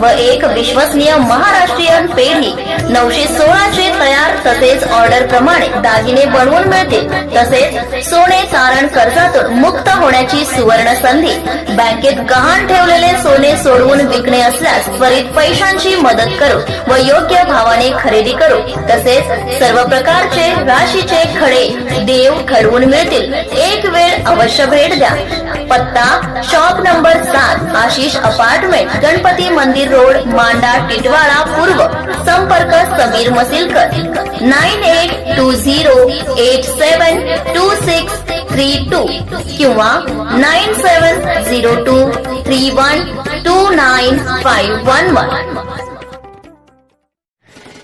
व एक विश्वसनीय महाराष्ट्रीयन पेढी नऊशे सोळाचे तयार तसेच ऑर्डर प्रमाणे दागिने बनवून मिळतील. तसेच सोने तारण कर्जातून मुक्त होण्याची सुवर्ण संधी बँकेत गहाण ठेवलेले सोने सोडवून विकणे असल्यास त्वरित पैशांची मदत करू व योग्य भावाने खरेदी करू. तसेच सर्व प्रकारचे राशीचे खडे देव घडवून मिळतील. एक वेळ अवश्य भेट द्या. पत्ता शॉप नंबर सात आशिष अपार्टमेंट गणपती मंदिर रोड मांडा टिटवाळा पूर्व. संपर्क Sameer Masilkar. Nine eight two zero eight seven two six three two किंवा nine seven zero two three one two nine five one one.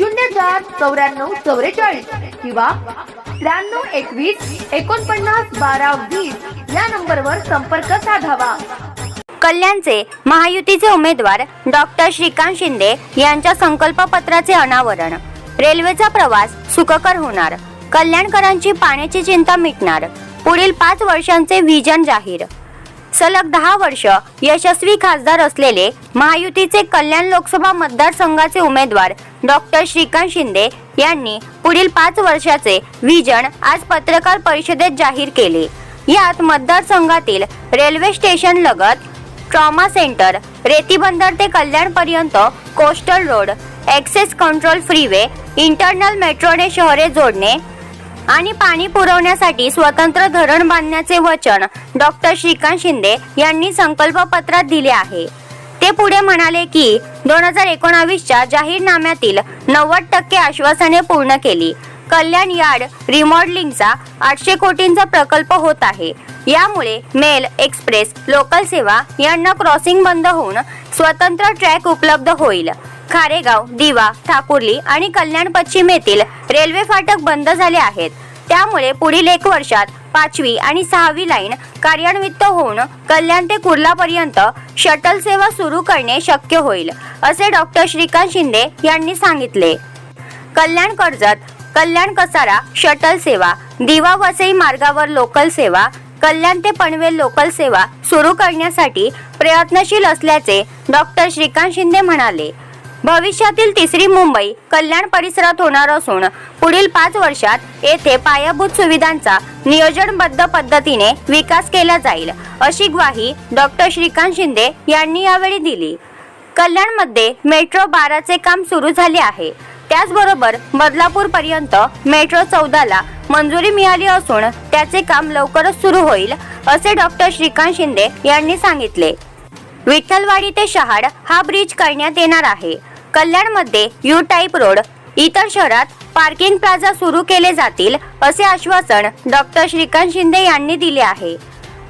शून्य चार चौऱ्याण्णव चौवेचाळीस किंवा त्र्याण्णव एकवीस एकोणपन्नास बारा वीस या नंबरवर संपर्क साधावा. कल्याणचे महायुतीचे उमेदवार डॉक्टर श्रीकांत शिंदे यांच्या संकल्पपत्राचे अनावरण. रेल्वेचा प्रवास सुखकर होणार. कल्याणकरांची पाण्याची चिंता मिटणार. पुढील पाच वर्षांचे व्हिजन जाहीर. सलग दहा वर्ष यशस्वी खासदार असलेले महायुतीचे कल्याण लोकसभा मतदारसंघाचे उमेदवार डॉक्टर श्रीकांत शिंदे यांनी पुढील पाच वर्षाचे व्हिजन आज पत्रकार परिषदेत जाहीर केले. यात मतदारसंघातील रेल्वे स्टेशन लगत ट्रॉमा सेंटर रेतीबंदर ते कल्याण पर्यंत coastal road access control freeway internal मेट्रोने शहरे जोडणे आणि पाणी पुरवण्यासाठी स्वतंत्र धरण बांधण्याचे वचन डॉक्टर श्रीकांत शिंदे यांनी संकल्प पत्रात दिले आहे. ते पुढे म्हणाले की दोन हजार एकोणावीसच्या जाहीरनाम्यातील नव्वद टक्के आश्वासने पूर्ण केली. कल्याण यार्ड रिमॉडलिंगचा आठशे कोटींचा प्रकल्प होत आहे. यामुळे मेल एक्सप्रेस लोकल सेवा यांना क्रॉसिंग बंद होऊन स्वतंत्र ट्रॅक उपलब्ध होईल. खारेगाव दिवा ठाकुर्ली आणि कल्याण पश्चिम येथील रेल्वे फाटक बंद झाले आहेत. त्यामुळे पुढील एक वर्षात पाचवी आणि सहावी लाईन कार्यान्वित होऊन कल्याण ते कुर्लापर्यंत शटल सेवा सुरू करणे शक्य होईल असे डॉक्टर श्रीकांत शिंदे यांनी सांगितले. कल्याण कर्जत कल्याण कसारा शटल सेवा दिवा वसई मार्गावर लोकल सेवा कल्याण ते पनवेल लोकल सेवा सुरू करण्यासाठी प्रयत्नशील असल्याचे डॉक्टर श्रीकांत शिंदे म्हणाले. भविष्यातील तिसरी मुंबई कल्याण परिसरात होणार असून पुढील पाच वर्षात येथे पायाभूत सुविधांचा नियोजनबद्ध पद्धतीने विकास केला जाईल अशी ग्वाही डॉक्टर श्रीकांत शिंदे यांनी यावेळी दिली. कल्याणमध्ये मेट्रो बाराचे काम सुरू झाले आहे. त्याचबरोबर बदलापूर पर्यंत मेट्रो चौदाला मंजुरी मिळाली असून त्याचे काम लवकरच सुरू होईल असे डॉक्टर श्रीकांत शिंदे यांनी सांगितले. विठ्ठलवाडी ते शहाड हा ब्रिज करण्यात येणार आहे. कल्याणमध्ये यू टाईप रोड इतर शहरात पार्किंग प्लाझा सुरू केले जातील असे आश्वासन डॉक्टर श्रीकांत शिंदे यांनी दिले आहे.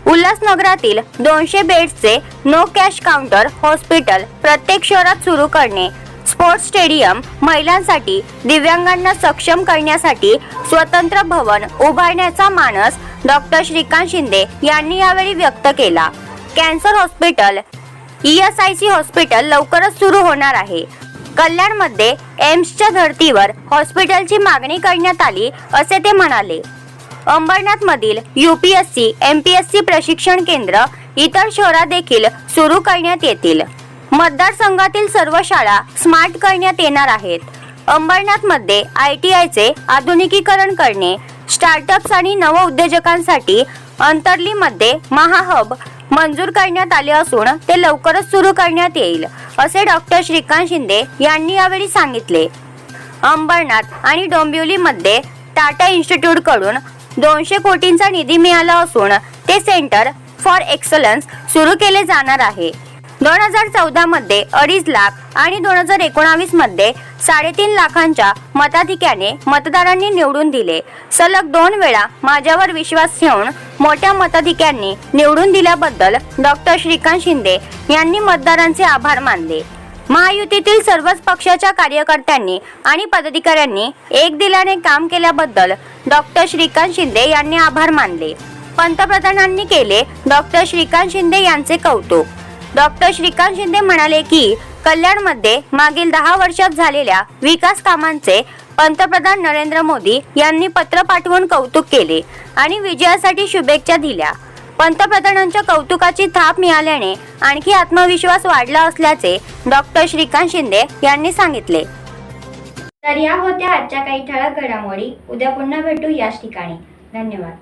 उल्हासनगरातील दोनशे बेड्सचे नो कॅश काउंटर हॉस्पिटल प्रत्येक शहरात सुरू करणे स्पोर्ट्स स्टेडियम महिलांसाठी दिव्यांगांना सक्षम करण्यासाठी स्वतंत्र भवन उभारण्याचा मानस डॉक्टर श्रीकांत शिंदे यांनी यावेळी व्यक्त केला. Cancer hospital E S I C hospital लवकरच सुरू होणार आहे. कल्याणमध्ये एम्सच्या धर्तीवर हॉस्पिटलची मागणी करण्यात आली असे ते म्हणाले. अंबरनाथमधील U P S C M P S C प्रशिक्षण केंद्र इतर शहरात देखील सुरू करण्यात येतील. मतदारसंघातील सर्व शाळा स्मार्ट करण्यात येणार आहेत. अंबरनाथमध्ये आय टी आयचे आधुनिकीकरण करणे स्टार्टअप्स आणि नवउद्योजकांसाठी अंतर्लीमध्ये महाहब मंजूर करण्यात आले असून ते लवकरच सुरू करण्यात येईल. असे डॉक्टर श्रीकांत शिंदे यांनी यावेळी सांगितले. अंबरनाथ आणि डोंबिवलीमध्ये टाटा इन्स्टिट्यूटकडून दोनशे कोटींचा निधी मिळाला असून ते सेंटर फॉर एक्सलन्स सुरू केले जाणार आहे. दोन हजार चौदा मध्ये अडीच लाख आणि दोन हजार एकोणावीसमध्ये साडेतीन लाखांच्या मताधिक्याने मतदारांनी निवडून दिले. सलग दोन वेळा माझ्यावर विश्वास ठेवून मोठ्या मताधिक्यांनी निवडून दिल्याबद्दल डॉक्टर श्रीकांत शिंदे यांनी मतदारांचे आभार मानले. महायुतीतील सर्वच पक्षाच्या कार्यकर्त्यांनी आणि पदाधिकाऱ्यांनी एक दिलाने काम केल्याबद्दल डॉक्टर श्रीकांत शिंदे यांनी आभार मानले. पंतप्रधानांनी केले डॉक्टर श्रीकांत शिंदे यांचे कौतुक. डॉक्टर श्रीकांत शिंदे म्हणाले की कल्याणमध्ये मागील दहा वर्षात झालेल्या विकास कामांचे पंतप्रधान नरेंद्र मोदी यांनी पत्र पाठवून कौतुक केले आणि विजयासाठी शुभेच्छा दिल्या. पंतप्रधानांच्या कौतुकाची थाप मिळाल्याने आणखी आत्मविश्वास वाढला असल्याचे डॉक्टर श्रीकांत शिंदे यांनी सांगितले. तर या होत्या आजच्या काही ठळक घडामोडी. उद्या पुन्हा भेटू याच ठिकाणी. धन्यवाद.